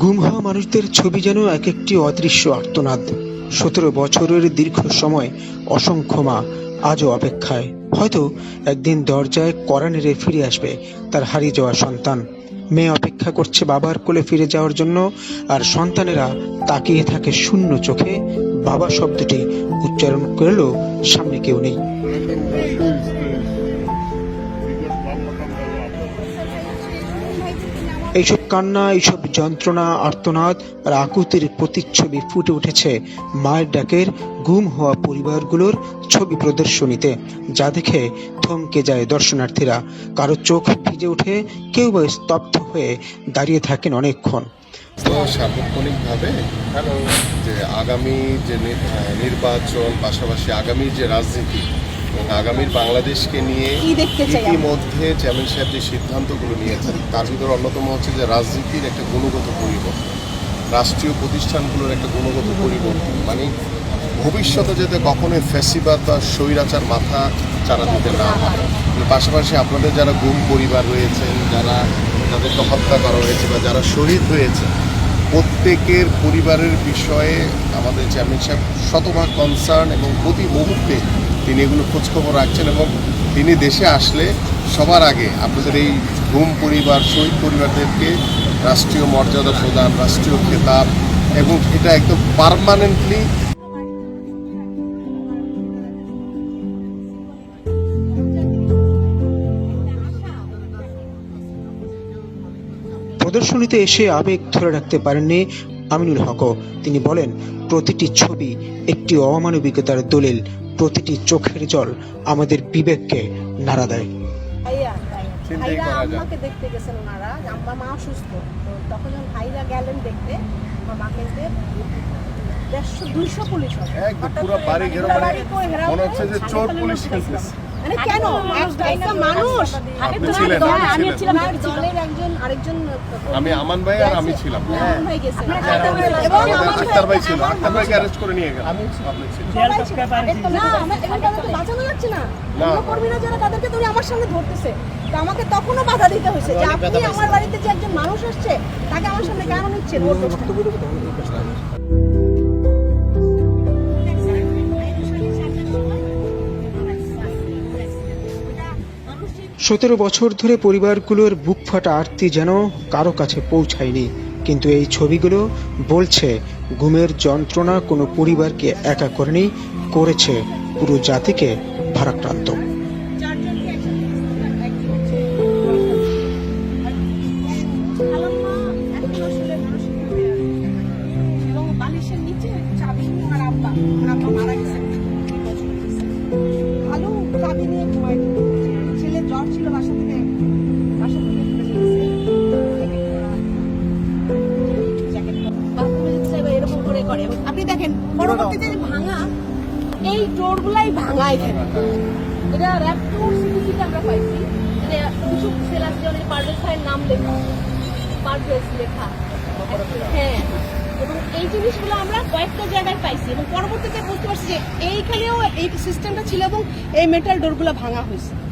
গুম হওয়া মানুষদের ছবি যেন এক একটি অদৃশ্য আর্তনাদ। সতেরো বছরের দীর্ঘ সময় অসংখ্য মা আজও অপেক্ষায়। হয়তো একদিন দরজায় কড়া নেড়ে ফিরে আসবে তার হারিয়ে যাওয়া সন্তান। মেয়ে অপেক্ষা করছে বাবার কোলে ফিরে যাওয়ার জন্য আর সন্তানেরা তাকিয়ে থাকে শূন্য চোখে। বাবা শব্দটি উচ্চারণ করলেও সামনে কেউ নেই। এইসব কান্না, এইসব যন্ত্রণা, আর্তনাদ আর আকুতির প্রতিচ্ছবি ফুটে উঠেছে মায়ের ডাকের গুম হওয়া পরিবারগুলোর ছবি প্রদর্শনীতে, যা দেখে থমকে যায় দর্শনার্থীরা। কারও চোখ ভিজে ওঠে কেউ বা স্তব্ধ হয়ে দাঁড়িয়ে থাকেন অনেকক্ষণ। সার্বক্ষণিকভাবে যে আগামী যে নির্বাচন, পাশাপাশি আগামী যে রাজনীতি এবং আগামীর বাংলাদেশকে নিয়ে? ইতিমধ্যে চেয়ারম্যান সাহেব যে সিদ্ধান্তগুলো নিয়েছেন তার ভিতরে অন্যতম হচ্ছে যে রাজনীতির একটা গুণগত পরিবর্তন। রাষ্ট্রীয় প্রতিষ্ঠানগুলোর একটা গুণগত পরিবর্তন। মানে ভবিষ্যতে যাতে কখনোই ফ্যাসিবাদ বা স্বৈরাচার মাথা চারা দিতে না হয় পাশাপাশি আপনাদের যারা গুম পরিবার রয়েছেন যারা যাদেরকে হত্যা করা হয়েছে বা যারা শহীদ হয়েছে প্রত্যেকের পরিবারের বিষয়ে আমাদের চেয়ারম্যান সাহেব শতভাগ কনসার্ন এবং প্রতি মুহূর্তে তিনি এগুলো খোঁজখবর রাখছেন এবং তিনি দেশে আসলে সবার আগে আপনাদের এই ঘুম পরিবার, শহীদ পরিবারদেরকে রাষ্ট্রীয় মর্যাদা প্রদান, রাষ্ট্রীয় খেতাব এবং এটা একদম পারমানেন্টলি প্রদর্শনীতে এসে আবেগ ধরে রাখতে পারেননি আমিনুল হকও তিনি বলেন প্রতিটি ছবি একটি অমানবিকতার দলিল প্রতিটি চোখের জল আমাদের বিবেককে নাড়া দেয়। ভাইরা আম্মাকে দেখতে গেছেন ওনারা আমার মা অসুস্থ তো তখন যখন ভাইরা গেলেন দেখতে আমার মাকে দেখতে দেড়শো দুইশো পুলিশ মানে মানে মনে হচ্ছে যে চোর পুলিশ খেলতেছে। মানে কেন? একটা মানুষ। আপনি ছিলেন, আমি ছিলাম দলের একজন আরেকজন আমি আমান ভাই আর আমি ছিলাম। আমান ভাই গেছে। এবং আক্তার ভাই ছিল। আক্তার ভাইকে অ্যারেস্ট করে নিয়ে গেল। আপনি ছিলেন। না, আমার- তাদেরকে বাঁচানো যাচ্ছে না। না। কর্মীরা যারা তাদেরকে ধরে আমার সামনে ধরতেছে তো আমাকে তখনও বাধা দিতে হয়েছে যে আপনি আমার বাড়িতে যে একজন মানুষ আসছে তাকে আমার সামনে কেন নিচ্ছেন? সতেরো বছর ধরে পরিবারগুলোর বুক ফাটা আরতি যেন কারও কাছে পৌঁছায়নি। কিন্তু এই ছবিগুলো বলছে, ঘুমের যন্ত্রণা কোনো পরিবারকে একা করেনি, করেছে পুরো জাতিকে ভারাক্রান্ত। মারা গেছে ভালো নিয়ে ঘুমাইতো আপনি দেখেন পরবর্তীতে ভাঙা, এই ডোরগুলাই ভাঙা এখানে। এটা র্যাপটুর সিটিসিতে আমরা পাইছি। মানে নাম লেখা। লেখা। হ্যাঁ। এবং এই জিনিসগুলো আমরা কয়েকটা জায়গায় পাইছি। এবং পরবর্তীতে বুঝতে পারছি যে এইখানেও এই সিস্টেমটা ছিল এবং এই মেটাল ডোরগুলো ভাঙা হয়েছে।